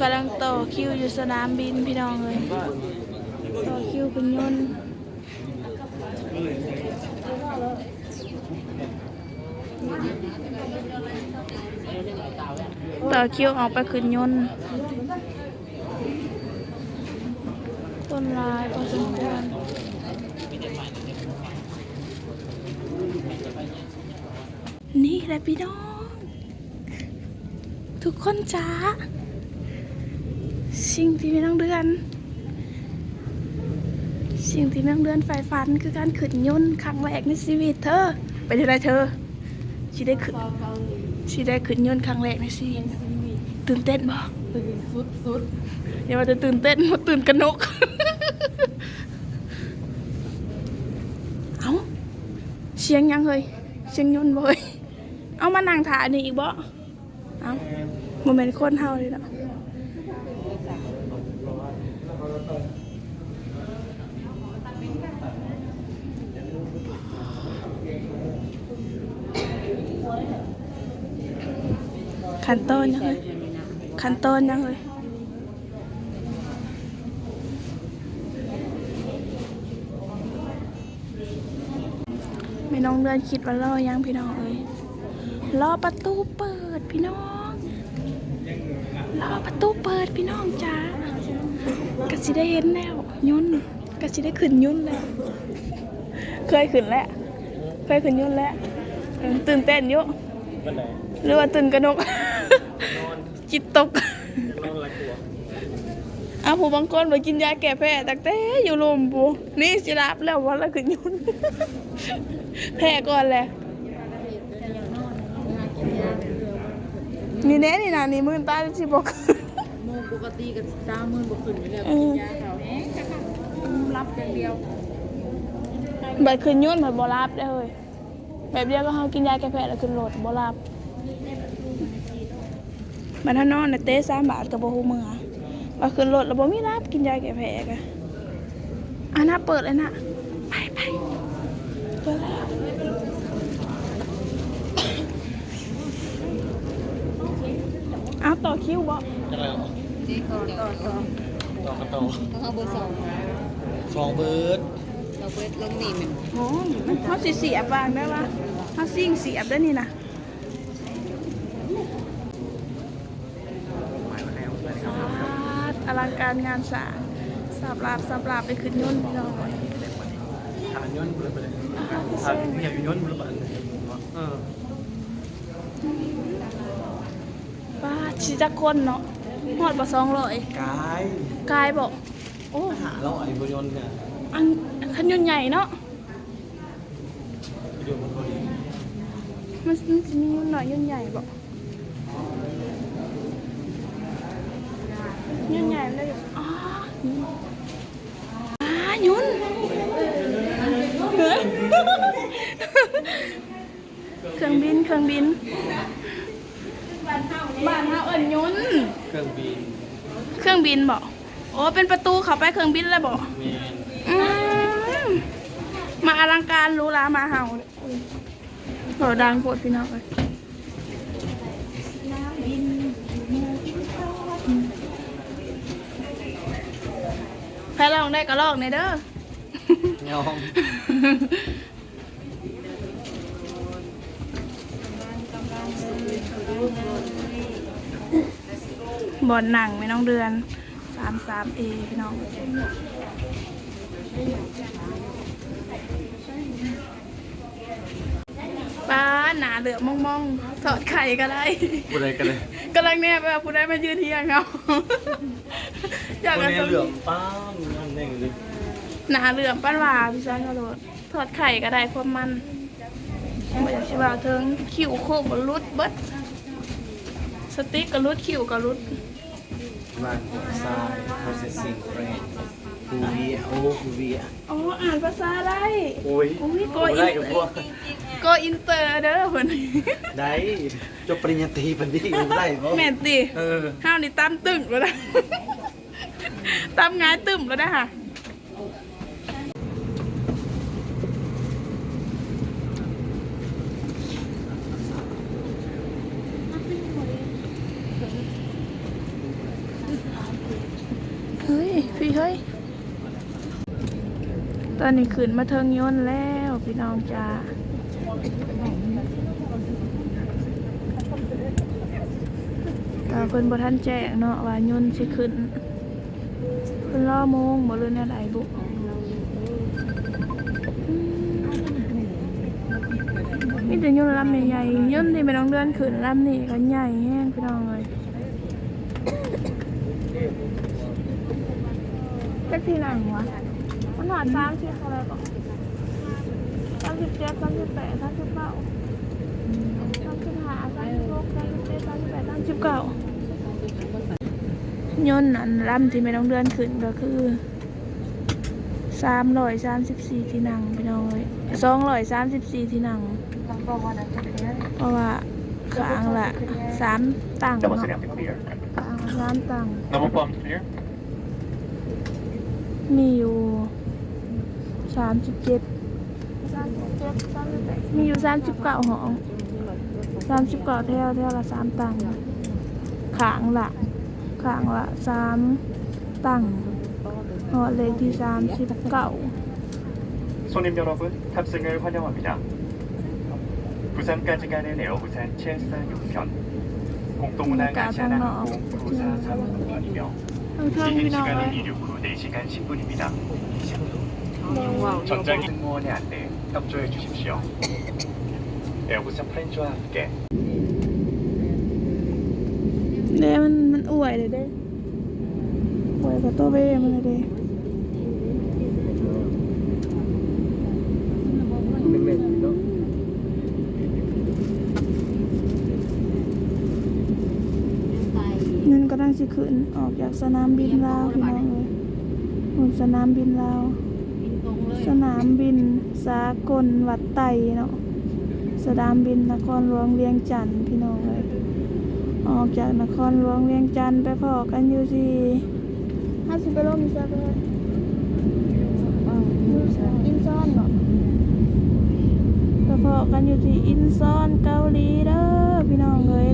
กำลังต่อคิวอยู่สนามบินพี่น้องเลยต่อคิวคุณยนต์ต่อคิวออกไปขึ้นยนต์คนร้ายพอสมควรนี่แหละพี่น้อง ทุกคนจ้าสิ่งที่ไม่ต้องเดือน สิ่งที่ไม่ต้องเดือนไฟฟันคือการขึ้นยนต์ครั้งแรกในชีวิตเธอไปที่ไรเธอชีได้ขึ้นชีได้ขึ้นยนต์ครั้งแรกในชีวิตตื่นเต้นบ่ตื่นสุดสุดอย่าว่าจะตื่นเต้นมาตื่นกระนกเอาเสียงยังเฮ้ยเสียงยนต์บ่เฮ้ยเอามานั่งถ่ายนี่อีกบ่เอา โมเมนต์คนเฮาเลยเนาะขันตอนยังเลยขันตอนยังเลยไม่น้องเดินคิดว่ารอยังพี่น้องเอ้ยรอประตูเปิดพี่น้อง รอประตูเปิดพี่น้องจ้ากะสิได้เห็นแล้ว ยุ่นกะสิได้ขึ้นยุ่นแล้ว เคยขึ้นแล้ว เคยขึ้นยุ่นแล้ว ตื่นเต้นเยอะหรือว่าตื่นกระนก จิตตกอนรักตัวเอาผู้บางคนไปกินยาแก้แพ้ตั้งแต่อยู่โรงปูนี่สิรับแล้ววันละขึ้นยุนแพ้ก่อนแหละ นี่แน่นี่นะนี่มือตาสิบอกโมปกติกับเจ้ามื่นบกขึ้นอยู่แล้วเออยาเขาแห้งค่ะค่ะรับอย่างเดียวบัดขึ้นยุ่นผัดบรับได้เลยแบบเดียวก็เฮากินยาแก้แพ้แล้วขึ้นโหลดบรับมันถ้านอนน่ะเต้สามบาทกับบ่ฮู้มือว่าขึ้นรถแล้วบ่มีรับกินยาแก้แพ้กะอะนะเปิดเลยนะไปไปเปิดแล้ว เอา ต่อคิวบ่จะแล้วจีก่อนต่อต่อต่อกันต่อต้องเอาเบอร์สองฟองเบิร์ดเราเปิดลงนี่มันโอ้เขาสิเสียบางได้ปะเขาซิ่งเสียบได้นี่นะอลังการงานสร้างสับลาบสับลาบไปขึ้นยนต์พี่น้องฐานย้อนบุรไปเลยฐานเหี่ยวย้อนบุรไปเออ ป้า ชิจักคนเนาะหอดบ่สองร้อยกายกายบอกโอ้หาเราไอ้บุญยนต์เนี่ยอันคันยนต์ใหญ่เนาะบุญยนต์มันพอดีมันมันจะมียนต์หน่อยยนต์ใหญ่บอกยนต์ใหญ่มันได้อยู่อ๋ออ่ายุนเฮ้ยเครื่องบินเครื่องบิน บ้านเฮาเอิ้นยุนเครื่องบินเครื่องบินบอกโอ้เป็นประตูเข้าไปเครื่องบินแล้วบอกเมนอืมมาอลังการหรู้ลามาเห่าเลยโหดังโพดพี่น้องเลยใครลองได้ก็ลองในอยเด้อ ยอม บอลหนังไม่น้องเดือนสามสามเอพี่น้องป้าหนาเหลือมองมองๆถอดไข่ก็ได้บุไรกันเลยกำลังแนบแบบผู้ได้มายืนเที่ยงเอาอยากคนจะนี้เหลือมป้ามนั่นเองเลยหนาเหลือมปั้นว่าพี่ช้างกระโดดถอดไข่ก็ได้ความมันไม่อยากชิว่าเทิงคิวโคบบรุดเบิดสติ๊กกระรุดคิวกระรุด บ้านหัวทราย processing plant คูวีโอ้คูวีอ๋ออ่านภาษาได้โอ้ยอุ้ยโกโอ้ยอิได้นกับพวกโกอินเตอร์เด้อเพิ่นได้จบปริญญาตรีปันดีอยู่ได้บ่แม่นติเออห้าวนี่ตามตึงแล้วนะตามงายตึมแล้วนะค่ะ เฮ้ย ต อนนี้ขึ้นมาเทิงยนต์แล้วพี่น้องจ้าแต่เพิ่นบ่ทันแจ้งเนาะว่ายนต์สิขึ้นเพิ่นรอโมงบ่รู้แนวใดบุอืมมีแต่ยนต์ลำใหญ่ๆยนต์ที่ไม่ต้องเดือนขึ้นลำนี่ก็ใหญ่แฮงพี่น้องเอ้ยจักที่นั่งวะ มันหอดสามสิบอะไรก่อนสามสิบเจ็ดสามสิบแปดสามสิบเก้าสามสิบห้าสามสิบหกสามสิบเจ็ดสามสิบแปดสามสิบเก้ายนต์อันลำที่ไม่ต้องเดือนขึ้นก็คือสามร้อยสามสิบสี่ที่นั่งพี่น้องเลยสองร้อยสามสิบสี่ที่นั่งเพราะว่าขางละสามตังค์ Double เนาะ sitting up to clear. ขางละ สามตังค์ Level plumb clear. มีอยู่สามสิบเจ็ดมีอยู่สามสิบเก้าห้องสามสิบเก้าแถวแถวละสามตังค์ขางละขางละสามตังค์หอเลขที่สามสิบเก้า 손님 여러분, 탑승을 환영합니다. 부산까지 가는 에어부산 746편. 공동운항 아시아나항공 9439편이며 เออเพื่อน 비행 พี่น้องเล 시간은 ย 이륙 후 4시간 10분입니다. ยังว่าว 전장의 승무원의 안내 협조해 주십시오. 에어부산 프렌즈와 함께 เด้มันมันอวยเลยเด้อวยกับตัวเบ้มันเลยเด้ เป็นเม็ดเนาะ เงินก็ตั้งสิขึ้นออกจากสนามบินลาวพี่น้องเลยบนสนามบินลาว บินตรงเลย สนามบินสากลวัดไตเนาะสนามบินนครหลวงเวียงจันทน์พี่น้องเลยออกจากนครหลวงเวียงจันทน์ไปพอกันอยู่ที่ห้าสิบกิโลเมตรเลยอินซอนเนาะไปพอกันอยู่ที่อินซอนเกาหลีเด้อพี่น้องเลย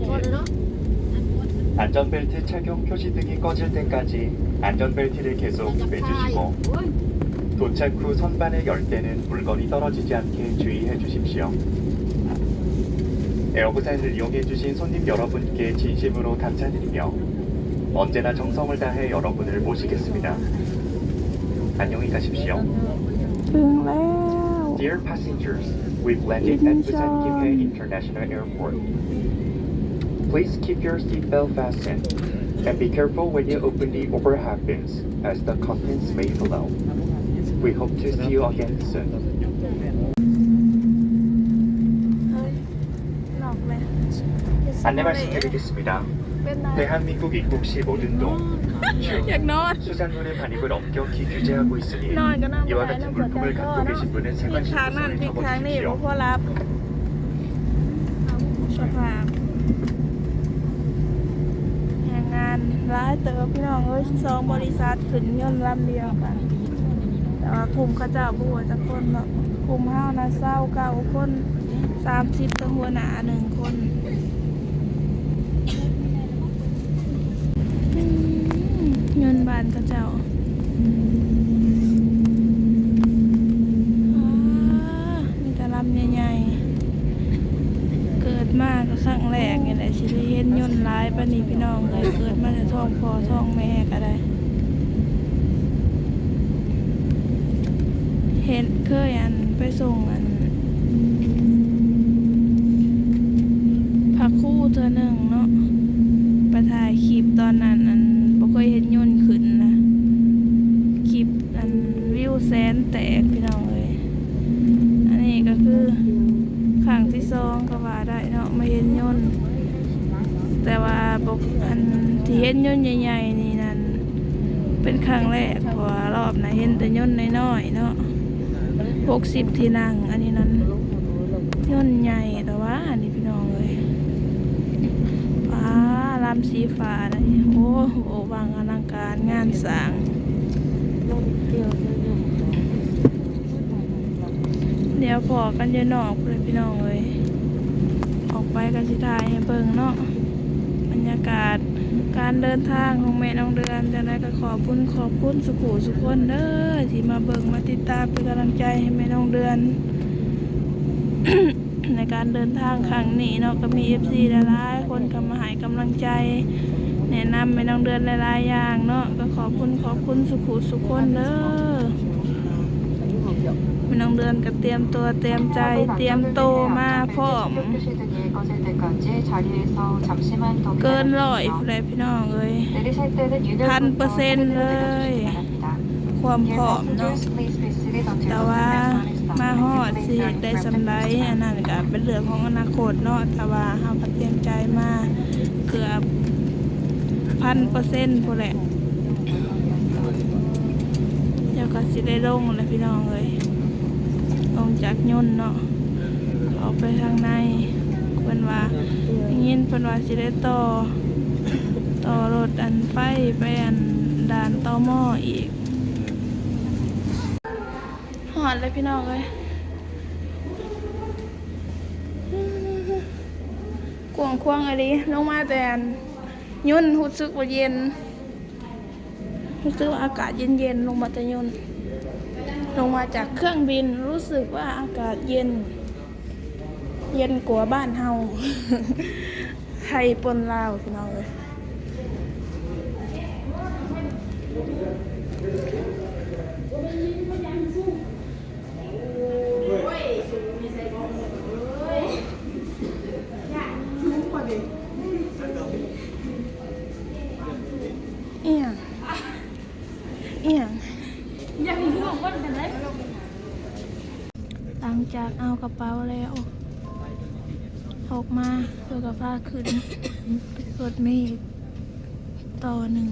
예. 안전벨트 착용 표시 등이 꺼질 때까지 안전벨트를 계속 매주시고 도착 후 선반에 열 때는 물건이 떨어지지 않게 주의해 주십시오. 에어부산을 이용해 주신 손님 여러분께 진심으로 감사드리며 언제나 정성을 다해 여러분을 모시겠습니다. 안녕히 가십시오. 네. Dear passengers, we've landed at Busan Gimhae International Airport. Please keep your seatbelt fastened, and be careful when you open the overhead bins, as the contents may flow. We hope to see you again soon. 안내 말씀드리겠습니다. 대한민국 입국 시 모든 동, 주, 수산물의 반입을 엄격히 규제하고 있으니 이와 같은 물품을 갖고 계신 분은 생활신고서를 적어주십시오. ร้ายเติบพี่น้องเอ้ยสองบริษัทขึ้นยนลำเดียวกันแต่ว่ากลุ่มเขาเจ้าบัวจะคนเนาะกลุ่มห้าวนะเศร้าเก้าคนสามสิบตัวหัวหนาหนึ่งคนเงินบานเขาเจ้าอมีแต่ลำใหญ่ๆ เกิดมากก็ครั้งแรกนี่แหละสิได้ เห็นยนต์ร้ายปานนี้พี่น้องเลยเกิดมาแต่ท้องพ่อท้องแม่ก็ได้ เห็นเคยอันไปส่งอันพักคู่เธอหนึ่งเนาะไปถ่ายคลิปตอนนั้นอันบ่เคยเห็นยนต์ขึ้นนะคลิปอันวิวแสนแตกพี่น้องเลยอันนี้ก็คือครั้งที่สองก็ว่าได้เนาะมาเห็นยนต์ แต่ว่าบกอันที่เห็นย่นใหญ่ๆนี่นั่นเป็นครั้งแรกพราะว่ารอบนะเห็นแต่ย่นน้อยๆเนาะหกสิบที่นั่ง อันนี้นั้นย่นใหญ่แต่ว่า อันนี้พี่น้องเลยฟ้าลำสีฟ้านะนี่โอ้โหบางอลังการงานสร้างเดี๋ยวพอกันเยอะนอกเลยพี่น้องเลยออกไปกันสิทายให้เบิ่งเนาะ ยากาศ การเดินทางของแม่น้องเดือนจะได้ก็ขอบคุณขอบคุณสุขุสุขคนเด้อที่มาเบิ่งมาติดตามเป็นกำลังใจให้แม่น้องเดือน ในการเดินทางครั้งนี้เนาะก็มี FC หลายๆคนก็มาให้กำลังใจ แนะนำแม่น้องเดือนหลายๆอย่างเนาะก็ขอบคุณขอบคุณสุขุสุขคนเด้อไม่น้องเดือนก็เตรียมตัวเตรียมใจเตรียมโตมาพร้อม เกินร้อยผู้ใดพี่น้องเอ้ยพันเปอร์เซ็นต์เลยความพร้อมเนาะแต่ว่ามาฮอดสิเฮ็ดได้สำไรอันนั้นก็เป็นเรื่องของอนาคตเนาะแต่ว่าเฮาก็เตรียมใจมาเกือบพันเปอร์เซ็นต์ผู้แหละเดี๋ยวก็สิได้ลงแล้วพี่น้องเอ้ยลงจากยนต์เนาะออกไปทางใน เพิ่นว่าอย่งนี้เพิ่นว่าสิได้ต่อต่อรถอันไฟไปอันด่านต่อหม้ออีกหอดเลยพี่น้องเลยกวงควงอะไรลงมาแต่อันยุ่นรู้สึกว่าเย็นรู้สึกว่าอากาศเย็นๆลงมาแต่ยุ่นลงมาจากเครื่องบินรู้สึกว่าอากาศเย็น เย็นกว่าบ้านเฮาไทยปนลาวพี่น้องเลยเอียงเอียงยังมีห่วงคนกันเลยหลังจากเอากระเป๋าแล้ว ออกมาเพื่อกระพาขึ้นรถเมล์ต่อหนึ่ง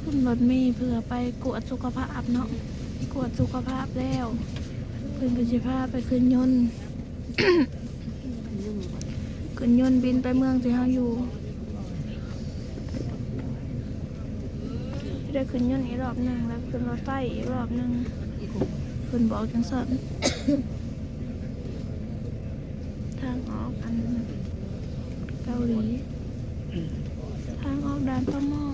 ขึ้นรถเมล์เพื่อไปกวดสุขภาพเนาะกวดสุขภาพแล้วเพื่อนก็จะพาไปขึ้นยนต์ขึ้นยนต์บินไปเมืองที่เราอยู่ได้ขึ้นยนต์อีกรอบหนึ่งแล้วขึ้นรถไฟอีกรอบหนึ่งคุณบอกจังสัน ทาง ออกอันเกาหลี ทางออกด่านตมอ